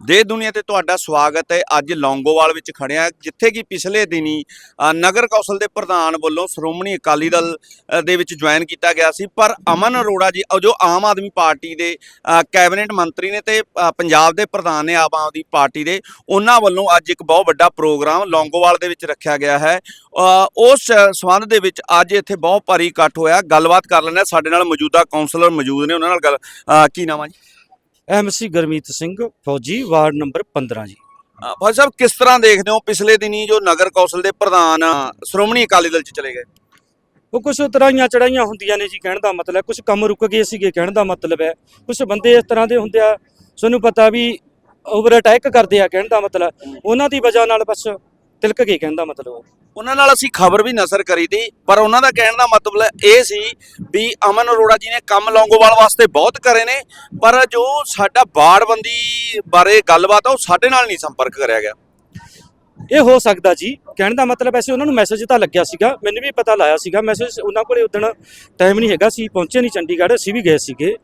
ਦੇ ਦੁਨੀਆ ਤੇ ਤੁਹਾਡਾ ਸਵਾਗਤ ਹੈ। ਅੱਜ ਲੌਂਗੋਵਾਲ ਵਿੱਚ ਖੜਿਆ ਜਿੱਥੇ ਕਿ ਪਿਛਲੇ ਦਿਨੀ ਨਗਰ ਕੌਂਸਲ ਦੇ ਪ੍ਰਧਾਨ ਵੱਲੋਂ ਸ਼੍ਰੋਮਣੀ ਅਕਾਲੀ ਦਲ ਦੇ ਵਿੱਚ ਜੁਆਇਨ ਕੀਤਾ ਗਿਆ ਸੀ। ਪਰ ਅਮਨ ਅਰੋੜਾ ਜੀ ਜੋ ਆਮ ਆਦਮੀ ਪਾਰਟੀ ਦੇ ਕੈਬਨਿਟ ਮੰਤਰੀ ਨੇ ਤੇ ਪੰਜਾਬ ਦੇ ਪ੍ਰਧਾਨ ਨੇ ਆਮ ਆਦਮੀ ਪਾਰਟੀ ਦੇ, ਉਹਨਾਂ ਵੱਲੋਂ ਅੱਜ ਇੱਕ ਬਹੁਤ ਵੱਡਾ ਪ੍ਰੋਗਰਾਮ ਲੌਂਗੋਵਾਲ ਦੇ ਵਿੱਚ ਰੱਖਿਆ ਗਿਆ ਹੈ। ਉਸ ਸੰਬੰਧ ਦੇ ਵਿੱਚ ਅੱਜ ਇੱਥੇ ਬਹੁਤ ਭਾਰੀ ਇਕੱਠ ਹੋਇਆ। ਗੱਲਬਾਤ ਕਰ ਲੈਂਦੇ ਹਾਂ। ਸਾਡੇ ਨਾਲ ਮੌਜੂਦਾ ਕਾਉਂਸਲਰ ਮੌਜੂਦ ਨੇ। ਉਹਨਾਂ ਨਾਲ ਗੱਲ ਕੀ ਨਾਮ ਹੈ ਜੀ? ਐਮਸੀ ਗੁਰਮੀਤ ਸਿੰਘ ਫੌਜੀ ਵਾਰਡ ਨੰਬਰ 15 ਜੀ। ਭਾਈ ਸਾਹਿਬ ਕਿਸ ਤਰ੍ਹਾਂ ਦੇਖਦੇ ਹੋ ਪਿਛਲੇ ਦਿਨੀ ਜੋ ਨਗਰ ਕੌਂਸਲ ਦੇ ਪ੍ਰਧਾਨ ਸ਼੍ਰੋਮਣੀ ਅਕਾਲੀ ਦਲ ਚ ਚਲੇ ਗਏ? ਉਹ ਕੁਝ ਉਤਰਾਈਆਂ ਚੜਾਈਆਂ ਹੁੰਦੀਆਂ ਨੇ ਜੀ ਕਹਿਣ ਦਾ ਮਤਲਬ ਕੁਝ ਕੰਮ ਰੁਕ ਗਏ ਸੀਗੇ ਕਹਿਣ ਦਾ ਮਤਲਬ ਹੈ। ਕੁਝ ਬੰਦੇ ਇਸ ਤਰ੍ਹਾਂ ਦੇ ਹੁੰਦੇ ਆ ਤੁਹਾਨੂੰ ਪਤਾ ਵੀ ਓਵਰ ਅਟੈਕ ਕਰਦੇ ਆ ਕਹਿਣ ਦਾ ਮਤਲਬ। ਉਹਨਾਂ ਦੀ ਵਜ੍ਹਾ ਨਾਲ ਬਸ ਤਿਲਕ ਕੀ ਕਹਿੰਦਾ ਮਤਲਬ? ਉਹਨਾਂ ਨਾਲ ਅਸੀਂ ਖਬਰ ਵੀ ਨਸਰ ਕਰੀ ਤੀ ਪਰ ਉਹਨਾਂ ਦਾ ਕਹਿਣ ਦਾ ਮਤਲਬ ਇਹ ਸੀ ਵੀ ਅਮਨ ਅਰੋੜਾ ਜੀ ਨੇ ਕੰਮ ਲੌਂਗੋਵਾਲ ਵਾਸਤੇ ਬਹੁਤ ਕਰੇ ਨੇ, ਪਰ ਜੋ ਸਾਡਾ ਬਾੜਬੰਦੀ ਬਾਰੇ ਗੱਲਬਾਤ ਆ, ਉਹ ਸਾਡੇ ਨਾਲ ਨਹੀਂ ਸੰਪਰਕ ਕਰਿਆ ਗਿਆ। ਇਹ ਹੋ ਸਕਦਾ ਜੀ। ਕਹਿਣ ਦਾ ਮਤਲਬ ਐਸੇ ਉਹਨਾਂ ਨੂੰ ਮੈਸੇਜ ਤਾਂ ਲੱਗਿਆ ਸੀਗਾ। ਮੈਨੂੰ ਵੀ ਪਤਾ ਲਾਇਆ ਸੀਗਾ। ਮੈਸੇਜ ਉਹਨਾਂ ਕੋਲੇ ਉਦਣ ਟਾਈਮ ਨਹੀਂ ਹੈਗਾ। ਸੀ ਪਹੁੰਚੇ ਨਹੀਂ ਚੰਡੀਗੜ੍ਹ, ਅਸੀਂ ਵੀ ਗਏ ਸੀਗੇ।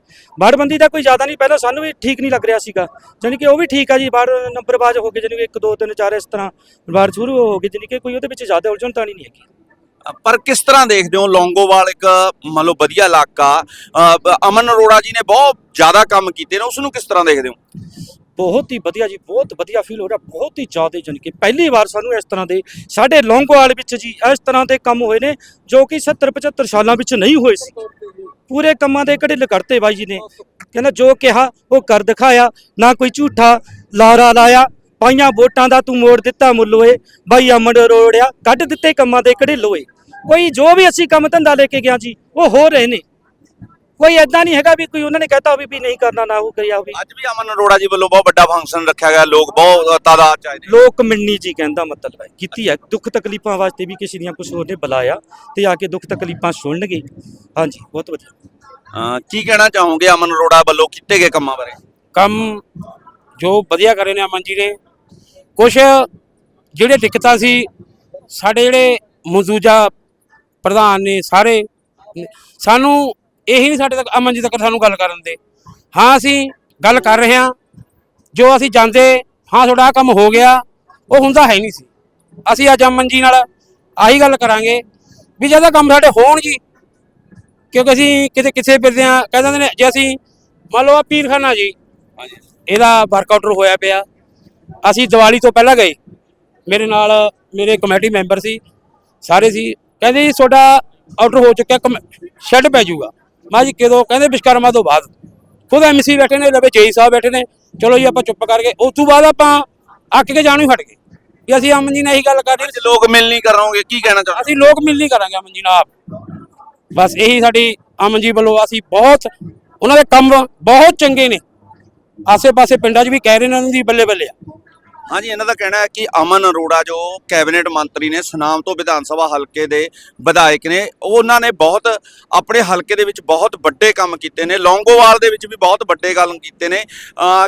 ਬਾੜਬੰਦੀ ਦਾ ਕੋਈ ਜ਼ਿਆਦਾ ਨਹੀਂ। ਪਹਿਲਾਂ ਸਾਨੂੰ ਵੀ ਠੀਕ ਨਹੀਂ ਲੱਗ ਰਿਹਾ ਸੀਗਾ। ਜਾਣੀ ਕਿ ਉਹ ਵੀ ਠੀਕ ਆ ਜੀ। ਬਾੜ ਨੰਬਰਬਾਜ਼ ਹੋ ਗਏ, ਜਾਣੀ ਕਿ 1 2 3 4 ਇਸ ਤਰ੍ਹਾਂ ਬਾੜ ਸ਼ੁਰੂ ਹੋ ਗਏ। ਜਾਣੀ ਕਿ ਕੋਈ ਉਹਦੇ ਵਿੱਚ ਜ਼ਿਆਦਾ ਉਲਝਣ ਤਾਂ ਨਹੀਂ ਹੈਗੀ। ਪਰ ਕਿਸ ਤਰ੍ਹਾਂ ਦੇਖਦੇ ਹੋ? ਲੌਂਗੋਵਾਲ ਇੱਕ, ਮੰਨ ਲਓ, ਵਧੀਆ ਇਲਾਕਾ। ਅਮਨ ਅਰੋੜਾ ਜੀ ਨੇ ਬਹੁਤ ਜ਼ਿਆਦਾ ਕੰਮ ਕੀਤੇ ਨੇ। ਉਸ ਨੂੰ ਕਿਸ ਤਰ੍ਹਾਂ ਦੇਖਦੇ ਹੋ? ਬਹੁਤ ਹੀ ਵਧੀਆ ਜੀ, ਬਹੁਤ ਵਧੀਆ ਫੀਲ ਹੋ ਰਿਹਾ, ਬਹੁਤ ਹੀ ਜ਼ਿਆਦਾ ਜਾਣੀ ਕਿ ਪਹਿਲੀ ਵਾਰ ਸਾਨੂੰ ਇਸ ਤਰ੍ਹਾਂ ਦੇ ਸਾਡੇ ਲੌਂਗੋਵਾਲ ਵਿੱਚ ਜੀ, ਇਸ ਤਰ੍ਹਾਂ ਦੇ ਕੰਮ ਹੋਏ ਨੇ ਜੋ ਕਿ 70 75 ਸਾਲਾਂ ਵਿੱਚ ਨਹੀਂ ਹੋਏ ਸੀ। ਪੂਰੇ ਕੰਮਾਂ ਦੇ ਘੜੇ ਲਕੜਤੇ ਬਾਈ ਜੀ ਨੇ। ਕਹਿੰਦਾ ਜੋ ਕਿਹਾ, ਉਹ ਕਰ ਦਿਖਾਇਆ, ਨਾ ਕੋਈ ਝੂਠਾ ਲਾਰਾ ਲਾਇਆ, ਪਾਈਆਂ ਵੋਟਾਂ ਦਾ ਤੂੰ ਮੋੜ ਦਿੱਤਾ ਮੁੱਲੋਏ ਬਾਈ ਅਮਰ ਰੋੜਿਆ, ਕੱਢ ਦਿੱਤੇ ਕੰਮਾਂ ਦੇ ਘੜੇ ਲੋਏ ਕੋਈ ਜੋ ਵੀ ਅਸੀਂ ਕੰਮ ਧੰਦਾ ਲੈ ਕੇ ਗਿਆ ਜੀ, ਉਹ ਹੋ ਰਹੇ ਨੇ। ਕੋਈ ਐਦਾਂ ਨਹੀਂ ਹੈਗਾ ਵੀ ਕੋਈ ਉਹਨਾਂ ਨੇ ਕਹਿਤਾ ਵੀ ਨਹੀਂ ਕਰਨਾ ਨਾ ਉਹ ਕਰਿਆ ਹੋਵੇ। ਅੱਜ ਵੀ ਅਮਨ ਅਰੋੜਾ ਜੀ ਵੱਲੋਂ ਬਹੁਤ ਵੱਡਾ ਫੰਕਸ਼ਨ ਰੱਖਿਆ ਗਿਆ ਲੋਕ ਬਹੁਤ ਤਾਦਾਦ ਚ ਆਏ ਨੇ। ਲੋਕ ਮਿਲਣੀ ਜੀ ਕਹਿੰਦਾ ਮਤਲਬ ਹੈ ਕੀਤੀ ਹੈ। ਦੁੱਖ ਤਕਲੀਫਾਂ ਵਾਸਤੇ ਵੀ ਕਿਸੇ ਦੀਆਂ ਕੁਝ ਹੋਰ ਨੇ ਬੁਲਾਇਆ ਤੇ ਆ ਕੇ ਦੁੱਖ ਤਕਲੀਫਾਂ ਸੁਣਨਗੇ। ਹਾਂਜੀ ਬਹੁਤ ਵਧੀਆ। ਕੀ ਕਹਿਣਾ ਚਾਹੋਗੇ ਅਮਨ ਅਰੋੜਾ ਵੱਲੋਂ ਕੀਤੇ ਗਏ ਕੰਮਾਂ ਬਾਰੇ? ਕੰਮ ਜੋ ਵਧੀਆ ਕਰੇ ਨੇ ਅਮਨ ਜੀ ਨੇ। ਕੁਝ ਜਿਹੜੇ ਦਿੱਕਤਾਂ ਸੀ ਸਾਡੇ ਜਿਹੜੇ ਮੌਜੂਦਾ ਪ੍ਰਧਾਨ ਨੇ ਸਾਰੇ ਸਾਨੂੰ ਇਹੀ ਨਹੀਂ ਸਾਡੇ ਤੱਕ ਅਮਨ ਜੀ ਤੱਕ ਸਾਨੂੰ ਗੱਲ ਕਰਨ ਦੇ। ਹਾਂ ਅਸੀਂ ਗੱਲ ਕਰ ਰਹੇ ਹਾਂ। ਜੋ ਅਸੀਂ ਜਾਂਦੇ ਹਾਂ ਤੁਹਾਡਾ ਕੰਮ ਹੋ ਗਿਆ ਉਹ ਹੁੰਦਾ ਹੈ ਨਹੀਂ ਸੀ। ਅਸੀਂ ਅੱਜ ਅਮਨ ਜੀ ਨਾਲ ਆਹੀ ਗੱਲ ਕਰਾਂਗੇ ਵੀ ਜਦੋਂ ਕੰਮ ਸਾਡੇ ਹੋਣ ਜੀ ਕਿਉਂਕਿ ਅਸੀਂ ਕਿਤੇ ਕਿਸੇ ਫਿਰਦੇ ਆ ਕਹਿ ਦਿੰਦੇ ਨੇ ਜੇ ਅਸੀਂ ਮੰਨ ਲਓ ਆ ਪੀਰਖਾਨਾ ਜੀ ਇਹਦਾ ਵਰਕਆਊਟ ਹੋਇਆ ਪਿਆ। ਅਸੀਂ ਦੀਵਾਲੀ ਤੋਂ ਪਹਿਲਾਂ ਗਏ। ਮੇਰੇ ਨਾਲ ਮੇਰੇ ਕਮੇਟੀ ਮੈਂਬਰ ਸੀ। ਸਾਰੇ ਸੀ। ਕਹਿੰਦੇ ਜੀ ਤੁਹਾਡਾ ਆਰਡਰ ਹੋ ਚੁੱਕਿਆ ਸ਼ੈੱਡ ਪੈ ਜਾਊਗਾ। ਮੈਂ ਜੀ ਕਦੋਂ ਕਹਿੰਦੇ ਵਿਸ਼ਕਰਮਾ ਤੋਂ ਬਾਅਦ। ਖੁਦ ਐਮਸੀ ਬੈਠੇ ਨੇ ਲਵੇ ਜੇਈ ਸਾਹਿਬ ਬੈਠੇ ਨੇ ਚਲੋ ਜੀ ਆਪਾਂ ਚੁੱਪ ਕਰਕੇ ਉਸ ਤੋਂ ਬਾਅਦ ਆਪਾਂ ਅੱਕ ਕੇ ਜਾਣੋਂ ਹਟ ਗਏ। ਕਿ ਅਸੀਂ ਅਮਨ ਜੀ ਨਾਲ ਇਹੀ ਗੱਲ ਕਰ ਰਹੇ ਅੱਜ ਲੋਕ ਮਿਲ ਨਹੀਂ ਕਰੋਗੇ ਕੀ ਕਹਿਣਾ ਚਾਹੋਗੇ? ਅਸੀਂ ਲੋਕ ਮਿਲ ਨਹੀਂ ਕਰਾਂਗੇ ਅਮਨ ਜੀ ਨਾਲ ਆਪ। ਬਸ ਇਹੀ ਸਾਡੀ ਅਮਨ ਜੀ ਵੱਲੋਂ ਅਸੀਂ ਬਹੁਤ ਉਹਨਾਂ ਦੇ ਕੰਮ ਬਹੁਤ ਚੰਗੇ ਨੇ। ਆਸੇ-ਪਾਸੇ ਪਿੰਡਾਂ 'ਚ ਵੀ ਕਹਿ ਰਹੇ ਨੇ ਉਹਨਾਂ ਦੀ ਬੱਲੇ ਬੱਲੇ ਆ। ਹਾਂਜੀ, ਇਹਨਾਂ ਦਾ ਕਹਿਣਾ ਹੈ ਕਿ ਅਮਨ ਅਰੋੜਾ, ਜੋ ਕੈਬਨਿਟ ਮੰਤਰੀ ਨੇ ਸੁਨਾਮ ਤੋਂ ਵਿਧਾਨ ਸਭਾ ਹਲਕੇ ਦੇ ਵਿਧਾਇਕ ਨੇ, ਉਹਨਾਂ ਨੇ ਬਹੁਤ ਆਪਣੇ ਹਲਕੇ ਦੇ ਵਿੱਚ ਬਹੁਤ ਵੱਡੇ ਕੰਮ ਕੀਤੇ ਨੇ, ਲੌਂਗੋਵਾਲ ਦੇ ਵਿੱਚ ਵੀ ਬਹੁਤ ਵੱਡੇ ਕੰਮ ਕੀਤੇ ਨੇ।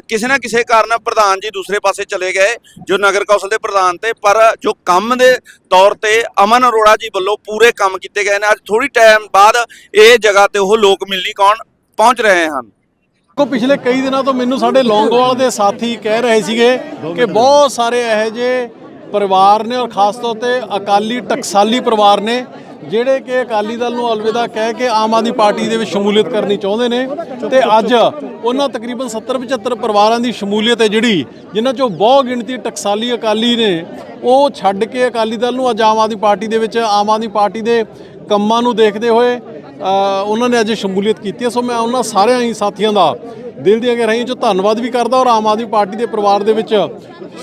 ਕਿਸੇ ਨਾ ਕਿਸੇ ਕਾਰਨ ਪ੍ਰਧਾਨ ਜੀ ਦੂਸਰੇ ਪਾਸੇ ਚਲੇ ਗਏ, ਜੋ ਨਗਰ ਕੌਂਸਲ ਦੇ ਪ੍ਰਧਾਨ ਤੇ, ਪਰ ਜੋ ਕੰਮ ਦੇ ਤੌਰ ਤੇ ਅਮਨ ਅਰੋੜਾ ਜੀ ਵੱਲੋਂ ਪੂਰੇ ਕੰਮ ਕੀਤੇ ਗਏ ਨੇ। ਅੱਜ ਥੋੜੀ ਟਾਈਮ ਬਾਅਦ ਇਹ ਜਗ੍ਹਾ ਤੇ ਉਹ ਲੋਕ ਮਿਲਣੀ ਕੌਣ? ਪਹੁੰਚ ਰਹੇ ਹਨ। ਕੋ ਪਿਛਲੇ ਕਈ ਦਿਨਾਂ ਤੋਂ ਮੈਨੂੰ ਸਾਡੇ ਲੌਂਗੋਵਾਲ ਦੇ ਸਾਥੀ ਕਹਿ ਰਹੇ ਸੀਗੇ ਕਿ ਬਹੁਤ ਸਾਰੇ ਇਹੋ ਜਿਹੇ ਪਰਿਵਾਰ ਨੇ ਔਰ ਖਾਸ ਤੌਰ ਤੇ ਅਕਾਲੀ ਟਕਸਾਲੀ ਪਰਿਵਾਰ ਨੇ ਜਿਹੜੇ ਕਿ ਅਕਾਲੀ ਦਲ ਨੂੰ ਅਲਵਿਦਾ ਕਹਿ ਕੇ ਆਮ ਆਦਮੀ ਪਾਰਟੀ ਦੇ ਵਿੱਚ ਸ਼ਮੂਲੀਅਤ ਕਰਨੀ ਚਾਹੁੰਦੇ ਨੇ ਤੇ ਅੱਜ ਉਹਨਾਂ ਤਕਰੀਬਨ 70 75 ਪਰਿਵਾਰਾਂ ਦੀ ਸ਼ਮੂਲੀਅਤ ਹੈ ਜਿਹੜੀ ਜਿਨ੍ਹਾਂ ਚੋਂ ਬਹੁ ਗਿਣਤੀ ਟਕਸਾਲੀ ਅਕਾਲੀ ਨੇ, ਉਹ ਛੱਡ ਕੇ ਅਕਾਲੀ ਦਲ ਨੂੰ ਅੱਜ ਆਮ ਆਦਮੀ ਪਾਰਟੀ ਦੇ ਵਿੱਚ ਆਮ ਆਦਮੀ ਪਾਰਟੀ ਦੇ ਕੰਮਾਂ ਨੂੰ ਦੇਖਦੇ ਹੋਏ ਉਹਨਾਂ ਨੇ ਅੱਜ ਸ਼ਮੂਲੀਅਤ ਕੀਤੀ ਹੈ। ਸੋ ਮੈਂ ਉਹਨਾਂ ਸਾਰਿਆਂ ਹੀ ਸਾਥੀਆਂ ਦਾ ਦਿਲ ਦੀਆਂ ਗਹਿਰਾਈਆਂ ਚੋਂ ਧੰਨਵਾਦ ਵੀ ਕਰਦਾ ਔਰ ਆਮ ਆਦਮੀ ਪਾਰਟੀ ਦੇ ਪਰਿਵਾਰ ਦੇ ਵਿੱਚ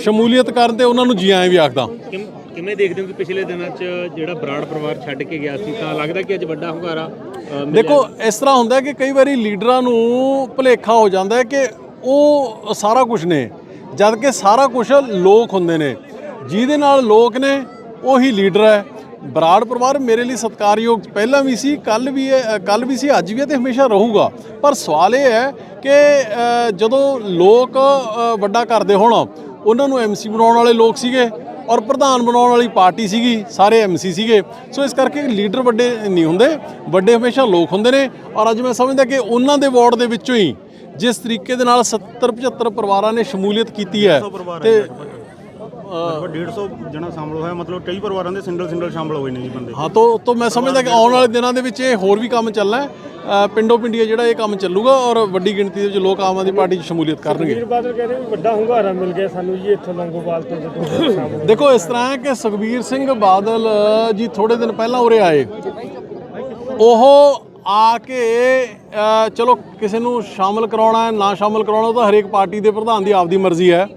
ਸ਼ਮੂਲੀਅਤ ਕਰਨ ਤੇ ਉਹਨਾਂ ਨੂੰ ਜੀ ਆਇਆਂ ਵੀ ਆਖਦਾ। ਕਿਵੇਂ ਦੇਖਦੇ ਹੋ ਕਿ ਪਿਛਲੇ ਦਿਨਾਂ 'ਚ ਜਿਹੜਾ ਬਰਾੜ ਪਰਿਵਾਰ ਛੱਡ ਕੇ ਗਿਆ ਸੀ ਤਾਂ ਲੱਗਦਾ ਕਿ ਅੱਜ ਵੱਡਾ ਹੁੰਗਾਰਾ? ਦੇਖੋ ਇਸ ਤਰ੍ਹਾਂ ਹੁੰਦਾ ਕਿ ਕਈ ਵਾਰੀ ਲੀਡਰਾਂ ਨੂੰ ਭੁਲੇਖਾ ਹੋ ਜਾਂਦਾ ਹੈ ਕਿ ਉਹ ਸਾਰਾ ਕੁਝ ਨੇ ਜਦ ਕਿ ਸਾਰਾ ਕੁਝ ਲੋਕ ਹੁੰਦੇ ਨੇ। ਜਿਹਦੇ ਨਾਲ ਲੋਕ ਨੇ ਉਹੀ ਲੀਡਰ ਹੈ। ਬਰਾੜ ਪਰਿਵਾਰ ਮੇਰੇ ਲਈ ਸਤਿਕਾਰਯੋਗ ਪਹਿਲਾਂ ਵੀ ਸੀ ਕੱਲ ਵੀ ਕੱਲ ਵੀ ਸੀ ਅੱਜ ਵੀ ਹੈ ਤੇ ਹਮੇਸ਼ਾ ਰਹੂਗਾ। ਪਰ ਸਵਾਲ ਇਹ ਹੈ ਕਿ ਜਦੋਂ ਲੋਕ ਵੱਡਾ ਕਰਦੇ ਹੋਣ ਉਹਨਾਂ ਨੂੰ ਐਮਸੀ ਬਣਾਉਣ ਵਾਲੇ ਲੋਕ ਸੀਗੇ ਔਰ ਪ੍ਰਧਾਨ ਬਣਾਉਣ ਵਾਲੀ ਪਾਰਟੀ ਸੀਗੀ ਸਾਰੇ ਐਮਸੀ ਸੀਗੇ। ਸੋ ਇਸ ਕਰਕੇ ਲੀਡਰ ਵੱਡੇ ਨਹੀਂ ਹੁੰਦੇ ਵੱਡੇ ਹਮੇਸ਼ਾ ਲੋਕ ਹੁੰਦੇ ਨੇ ਔਰ ਅੱਜ ਮੈਂ ਸਮਝਦਾ ਕਿ ਉਹਨਾਂ ਦੇ ਵਾਰਡ ਦੇ ਵਿੱਚੋਂ ਹੀ ਜਿਸ ਤਰੀਕੇ ਦੇ ਨਾਲ 70 75 ਪਰਿਵਾਰਾਂ ਨੇ ਸ਼ਮੂਲੀਅਤ ਕੀਤੀ ਹੈ ਤੇ 150 ਜਣਾ ਸ਼ਾਮਲ ਹੋਇਆ ਮਤਲਬ ਕਈ ਪਰਿਵਾਰਾਂ ਦੇ ਸਿੰਗਲ ਸਿੰਗਲ ਸ਼ਾਮਲ ਹੋਏ ਨੇ ਜੀ ਬੰਦੇ। ਹਾਂ ਤੋਂ ਤੋਂ ਮੈਂ ਸਮਝਦਾ ਕਿ ਆਉਣ ਵਾਲੇ ਦਿਨਾਂ ਦੇ ਵਿੱਚ ਇਹ ਹੋਰ ਵੀ ਕੰਮ ਚੱਲਣਾ ਹੈ। ਅ, ਪਿੰਡੋ ਪਿੰਡੀਆ ਜਿਹੜਾ ਇਹ ਕੰਮ ਚੱਲੂਗਾ ਔਰ ਵੱਡੀ ਗਿਣਤੀ ਦੇ ਵਿੱਚ ਲੋਕ ਆਮ ਆਦਮੀ ਪਾਰਟੀ 'ਚ ਸ਼ਮੂਲੀਅਤ ਕਰਨਗੇ। ਵੀਰ ਬਾਦਲ ਕਹਿੰਦੇ ਵੀ ਵੱਡਾ ਹੁੰਗਾਰਾ ਮਿਲ ਗਿਆ ਸਾਨੂੰ ਜੀ ਇੱਥੋਂ ਲੰਗੋਵਾਲ ਤੋਂ ਜਦੋਂ ਸ਼ਾਮਲ ਦੇਖੋ ਇਸ ਤਰ੍ਹਾਂ ਹੈ ਕਿ ਸੁਖਬੀਰ ਸਿੰਘ ਬਾਦਲ ਜੀ ਥੋੜੇ ਦਿਨ ਪਹਿਲਾਂ ਉਰੇ ਆਏ। ਉਹ ਆ ਕੇ ਅ, ਚਲੋ ਕਿਸੇ ਨੂੰ ਸ਼ਾਮਲ ਕਰਾਉਣਾ ਹੈ ਨਾ ਸ਼ਾਮਲ ਕਰਾਉਣਾ ਉਹ ਤਾਂ ਹਰੇਕ ਪਾਰਟੀ ਦੇ ਪ੍ਰਧਾਨ ਦੀ ਆਪਦੀ ਮਰਜ਼ੀ ਹੈ।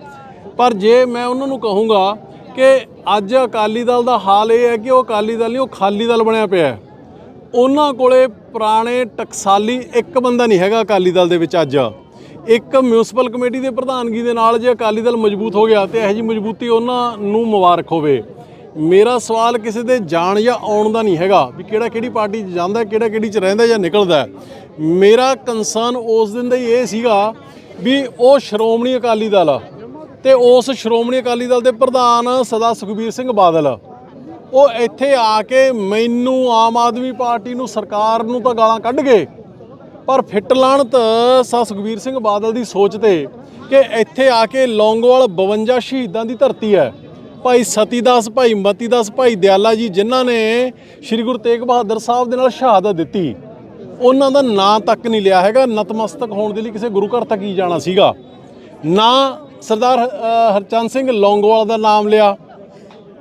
ਪਰ ਜੇ ਮੈਂ ਉਹਨਾਂ ਨੂੰ ਕਹੂੰਗਾ ਕਿ ਅੱਜ ਅਕਾਲੀ ਦਲ ਦਾ ਹਾਲ ਇਹ ਹੈ ਕਿ ਉਹ ਅਕਾਲੀ ਦਲ ਨਹੀਂ, ਉਹ ਖਾਲੀ ਦਲ ਬਣਿਆ ਪਿਆ ਹੈ। ਉਹਨਾਂ ਕੋਲੇ ਪੁਰਾਣੇ ਟਕਸਾਲੀ ਇੱਕ ਬੰਦਾ ਨਹੀਂ ਹੈਗਾ ਅਕਾਲੀ ਦਲ ਦੇ ਵਿੱਚ ਅੱਜ। ਇੱਕ ਮਿਊਨਿਸਪਲ ਕਮੇਟੀ ਦੇ ਪ੍ਰਧਾਨਗੀ ਦੇ ਨਾਲ ਜੇ ਅਕਾਲੀ ਦਲ ਮਜ਼ਬੂਤ ਹੋ ਗਿਆ ਤੇ ਇਹੋ ਜੀ ਮਜ਼ਬੂਤੀ ਉਹਨਾਂ ਨੂੰ ਮੁਬਾਰਕ ਹੋਵੇ। ਮੇਰਾ ਸਵਾਲ ਕਿਸੇ ਦੇ ਜਾਣ ਜਾਂ ਆਉਣ ਦਾ ਨਹੀਂ ਹੈਗਾ ਵੀ ਕਿਹੜਾ ਕਿਹੜੀ ਪਾਰਟੀ 'ਚ ਜਾਂਦਾ, ਕਿਹੜਾ ਕਿਹੜੀ 'ਚ ਰਹਿੰਦਾ ਜਾਂ ਨਿਕਲਦਾ। ਮੇਰਾ ਕੰਸਰਨ ਉਸ ਦਿਨ ਦਾ ਹੀ ਇਹ ਸੀਗਾ ਵੀ ਉਹ ਸ਼੍ਰੋਮਣੀ ਅਕਾਲੀ ਦਲ ਆ। ਤੇ ਉਸ ਸ਼੍ਰੋਮਣੀ ਅਕਾਲੀ ਦਲ ਦੇ ਪ੍ਰਧਾਨ ਸਦਾ ਸੁਖਬੀਰ ਸਿੰਘ ਬਾਦਲ। ਉਹ ਇੱਥੇ ਆ ਕੇ ਮੈਨੂੰ ਆਮ ਆਦਮੀ ਪਾਰਟੀ ਨੂੰ, ਸਰਕਾਰ ਨੂੰ ਤਾਂ ਗਾਲਾਂ ਕੱਢ ਗਏ। ਪਰ ਫਿੱਟ ਲਾਣਤ ਸਾ ਸੁਖਬੀਰ ਸਿੰਘ ਬਾਦਲ ਦੀ ਸੋਚ ਤੇ ਕਿ ਇੱਥੇ ਆ ਕੇ ਲੌਂਗੋਵਾਲ 52 ਸ਼ਹੀਦਾਂ ਦੀ ਧਰਤੀ ਹੈ। ਭਾਈ ਸਤੀਦਾਸ, ਭਾਈ ਮਤੀਦਾਸ, ਭਾਈ ਦਿਆਲਾ ਜੀ, ਜਿਨ੍ਹਾਂ ਨੇ ਸ੍ਰੀ ਗੁਰੂ ਤੇਗ ਬਹਾਦਰ ਸਾਹਿਬ ਦੇ ਨਾਲ ਸ਼ਹਾਦਤ ਦਿੱਤੀ। ਉਹਨਾਂ ਦਾ ਨਾਂ ਤੱਕ ਨਹੀਂ ਲਿਆ ਹੈਗਾ। ਨਤਮਸਤਕ ਹੋਣ ਦੇ ਲਈ ਕਿਸੇ ਗੁਰੂ ਘਰ ਤੱਕ ਹੀ ਜਾਣਾ ਸੀਗਾ। ਨਾ ਸਰਦਾਰ ਅ, ਹਰਚੰਦ ਸਿੰਘ ਲੌਂਗੋਵਾਲ ਦਾ ਨਾਮ ਲਿਆ।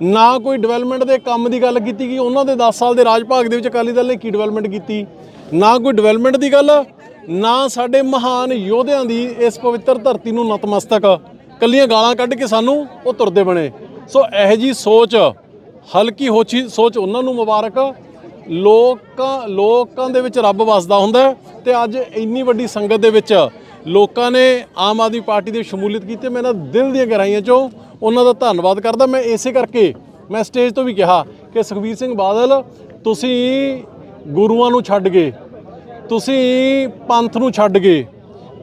ਨਾ ਕੋਈ ਡਿਵੈਲਪਮੈਂਟ ਦੇ ਕੰਮ ਦੀ ਗੱਲ ਕੀਤੀ ਕਿ ਉਹਨਾਂ ਦੇ 10 ਸਾਲ ਦੇ ਰਾਜ ਭਾਗ ਦੇ ਵਿੱਚ ਅਕਾਲੀ ਦਲ ਨੇ ਕੀ ਡਿਵੈਲਪਮੈਂਟ ਕੀਤੀ? ਨਾ ਕੋਈ ਡਿਵੈਲਪਮੈਂਟ ਦੀ ਗੱਲ ਨਾ ਸਾਡੇ ਮਹਾਨ ਯੋਧਿਆਂ ਦੀ ਇਸ ਪਵਿੱਤਰ ਧਰਤੀ ਨੂੰ ਨਤਮਸਤਕ। ਕੱਲੀਆਂ ਗਾਲਾਂ ਕੱਢ ਕੇ ਸਾਨੂੰ ਉਹ ਤੁਰਦੇ ਬਣੇ। ਸੋ ਇਹੋ ਜੀ ਸੋਚ ਹਲਕੀ ਹੋਚੀ ਸੋਚ ਉਹਨਾਂ ਨੂੰ ਮੁਬਾਰਕ। ਲੋਕਾਂ ਲੋਕਾਂ ਦੇ ਵਿੱਚ ਰੱਬ ਵਸਦਾ ਹੁੰਦਾ ਹੈ ਤੇ ਅੱਜ ਇੰਨੀ ਵੱਡੀ ਸੰਗਤ ਦੇ ਵਿੱਚ ਲੋਕਾਂ ਨੇ ਆਮ ਆਦਮੀ ਪਾਰਟੀ ਦੀ ਸ਼ਮੂਲੀਅਤ ਕੀਤੀ, ਮੈਂ ਇਹਨਾਂ ਦਿਲ ਦੀਆਂ ਗਹਿਰਾਈਆਂ ਚੋਂ ਉਹਨਾਂ ਦਾ ਧੰਨਵਾਦ ਕਰਦਾ। ਮੈਂ ਇਸੇ ਕਰਕੇ ਮੈਂ ਸਟੇਜ ਤੋਂ ਵੀ ਕਿਹਾ ਕਿ ਸੁਖਬੀਰ ਸਿੰਘ ਬਾਦਲ, ਤੁਸੀਂ ਗੁਰੂਆਂ ਨੂੰ ਛੱਡ ਗਏ, ਤੁਸੀਂ ਪੰਥ ਨੂੰ ਛੱਡ ਗਏ,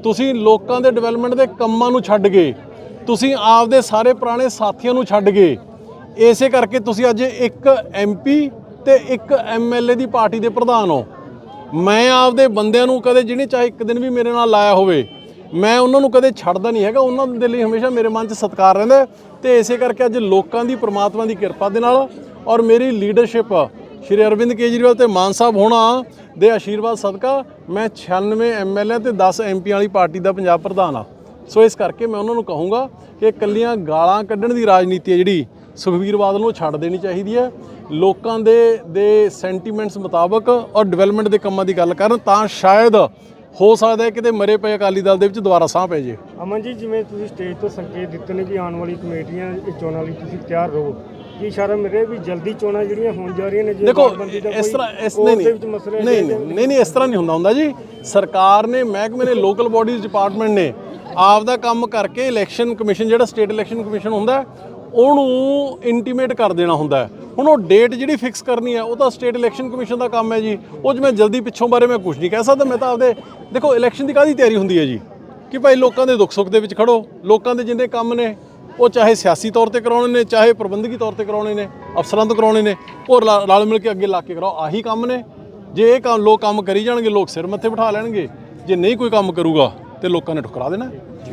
ਤੁਸੀਂ ਲੋਕਾਂ ਦੇ ਡਿਵੈਲਪਮੈਂਟ ਦੇ ਕੰਮਾਂ ਨੂੰ ਛੱਡ ਕੇ ਤੁਸੀਂ ਆਪਦੇ ਸਾਰੇ ਪੁਰਾਣੇ ਸਾਥੀਆਂ ਨੂੰ ਛੱਡ ਗਏ। ਇਸੇ ਕਰਕੇ ਤੁਸੀਂ ਅੱਜ ਇੱਕ ਐਮਪੀ ਤੇ ਇੱਕ ਐਮਐਲਏ ਦੀ ਪਾਰਟੀ ਦੇ ਪ੍ਰਧਾਨ ਹੋ। ਮੈਂ ਆਪਦੇ ਬੰਦਿਆਂ ਨੂੰ ਕਦੇ ਜਿਹਨੇ ਚਾਹੇ ਇੱਕ ਦਿਨ ਵੀ ਮੇਰੇ ਨਾਲ ਲਾਇਆ ਹੋਵੇ, ਮੈਂ ਉਹਨਾਂ ਨੂੰ ਕਦੇ ਛੱਡਦਾ ਨਹੀਂ ਹੈਗਾ। ਉਹਨਾਂ ਦੇ ਲਈ ਹਮੇਸ਼ਾ ਮੇਰੇ ਮਨ 'ਚ ਸਤਿਕਾਰ ਰਹਿੰਦਾ ਹੈ ਤੇ ਇਸੇ ਕਰਕੇ ਅੱਜ ਲੋਕਾਂ ਦੀ, ਪ੍ਰਮਾਤਮਾ ਦੀ ਕਿਰਪਾ ਦੇ ਨਾਲ ਔਰ ਮੇਰੀ ਲੀਡਰਸ਼ਿਪ ਸ਼੍ਰੀ ਅਰਵਿੰਦ ਕੇਜਰੀਵਾਲ ਤੇ ਮਾਨ ਸਾਹਿਬ ਹੋਣਾ ਦੇ ਆਸ਼ੀਰਵਾਦ ਸਦਕਾ ਮੈਂ 96 ਐਮਐਲਏ ਤੇ 10 ਐਮਪੀ ਵਾਲੀ ਪਾਰਟੀ ਦਾ ਪੰਜਾਬ ਪ੍ਰਧਾਨ ਆ ਸੋ ਇਸ ਕਰਕੇ ਮੈਂ ਉਹਨਾਂ ਨੂੰ ਕਹੂੰਗਾ ਕਿ ਇਕੱਲੀਆਂ ਗਾਲਾਂ ਕੱਢਣ ਦੀ ਰਾਜਨੀਤੀ ਹੈ ਜਿਹੜੀ, ਸੁਖਬੀਰ ਬਾਦਲ ਨੂੰ ਛੱਡ ਦੇਣੀ ਚਾਹੀਦੀ ਹੈ। ਲੋਕਾਂ ਦੇ ਦੇ ਸੈਂਟੀਮੈਂਟਸ ਮੁਤਾਬਕ ਔਰ ਡਿਵੈਲਪਮੈਂਟ ਦੇ ਕੰਮਾਂ ਦੀ ਗੱਲ ਕਰਨ ਤਾਂ ਸ਼ਾਇਦ ਹੋ ਸਕਦਾ ਹੈ ਕਿਤੇ ਮਰੇ ਪਏ ਅਕਾਲੀ ਦਲ ਦੇ ਵਿੱਚ ਦੁਬਾਰਾ ਸਾਹ ਪੈ ਜੇ। ਅਮਨ ਜੀ ਜਿਵੇਂ ਤੁਸੀਂ ਸਟੇਜ ਤੋਂ ਸੰਕੇਤ ਦਿੱਤੇ ਨੇ ਵੀ ਆਉਣ ਵਾਲੀ ਕਮੇਟੀਆਂ ਇਹ ਚੋਣਾਂ ਲਈ ਤੁਸੀਂ ਤਿਆਰ ਰਹੋ। ਕੀ ਇਸ਼ਾਰਾ ਮਿਲ ਰਿਹਾ ਵੀ ਜਲਦੀ ਚੋਣਾਂ ਜਿਹੜੀਆਂ ਹੋਣ ਜਾ ਰਹੀਆਂ ਨੇ ਜੇ ਦੇਖੋ ਇਸ ਤਰ੍ਹਾਂ ਇਸ ਨਹੀਂ ਨਹੀਂ ਨਹੀਂ ਨਹੀਂ ਨਹੀਂ ਇਸ ਤਰ੍ਹਾਂ ਨਹੀਂ ਹੁੰਦਾ ਹੁੰਦਾ ਜੀ। ਸਰਕਾਰ ਨੇ ਮਹਿਕਮੇ ਨੇ ਲੋਕਲ ਬਾਡੀਜ਼ ਡਿਪਾਰਟਮੈਂਟ ਨੇ ਆਪ ਦਾ ਕੰਮ ਕਰਕੇ ਇਲੈਕਸ਼ਨ ਕਮਿਸ਼ਨ ਜਿਹੜਾ ਸਟੇਟ ਇਲੈਕਸ਼ਨ ਕਮਿਸ਼ਨ ਹੁੰਦਾ ਉਹਨੂੰ ਇੰਟੀਮੇਟ ਕਰ ਦੇਣਾ ਹੁੰਦਾ ਹੁਣ ਉਹ ਡੇਟ ਜਿਹੜੀ ਫਿਕਸ ਕਰਨੀ ਹੈ, ਉਹ ਤਾਂ ਸਟੇਟ ਇਲੈਕਸ਼ਨ ਕਮਿਸ਼ਨ ਦਾ ਕੰਮ ਹੈ ਜੀ। ਉਹ 'ਚ ਮੈਂ ਜਲਦੀ ਪਿੱਛੋਂ ਬਾਰੇ ਮੈਂ ਕੁਝ ਨਹੀਂ ਕਹਿ ਸਕਦਾ। ਮੈਂ ਤਾਂ ਆਪਦੇ, ਦੇਖੋ ਇਲੈਕਸ਼ਨ ਦੀ ਕਾਹਦੀ ਤਿਆਰੀ ਹੁੰਦੀ ਹੈ ਜੀ? ਕਿ ਭਾਈ ਲੋਕਾਂ ਦੇ ਦੁੱਖ ਸੁੱਖ ਦੇ ਵਿੱਚ ਖੜੋ। ਲੋਕਾਂ ਦੇ ਜਿੰਨੇ ਕੰਮ ਨੇ, ਉਹ ਚਾਹੇ ਸਿਆਸੀ ਤੌਰ ਤੇ ਕਰਾਉਣੇ ਨੇ, ਚਾਹੇ ਪ੍ਰਬੰਧਕੀ ਤੌਰ ਤੇ ਕਰਾਉਣੇ ਨੇ, ਅਫਸਰਾਂ ਤੋਂ ਕਰਾਉਣੇ ਨੇ, ਉਹ ਰਲਾ- ਰਲ ਮਿਲ ਕੇ ਅੱਗੇ ਲਾ ਕੇ ਕਰਾਓ। ਆਹੀ ਕੰਮ ਨੇ। ਜੇ ਇਹ ਕੰਮ, ਲੋਕ ਕੰਮ ਕਰੀ ਜਾਣਗੇ, ਲੋਕ ਸਿਰ ਮੱਥੇ ਬਿਠਾ ਲੈਣਗੇ। ਜੇ ਨਹੀਂ ਕੋਈ ਕੰਮ ਕਰੂਗਾ, ਤੇ ਲੋਕਾਂ ਨੇ ਠੁਕਰਾ ਦੇਣਾ।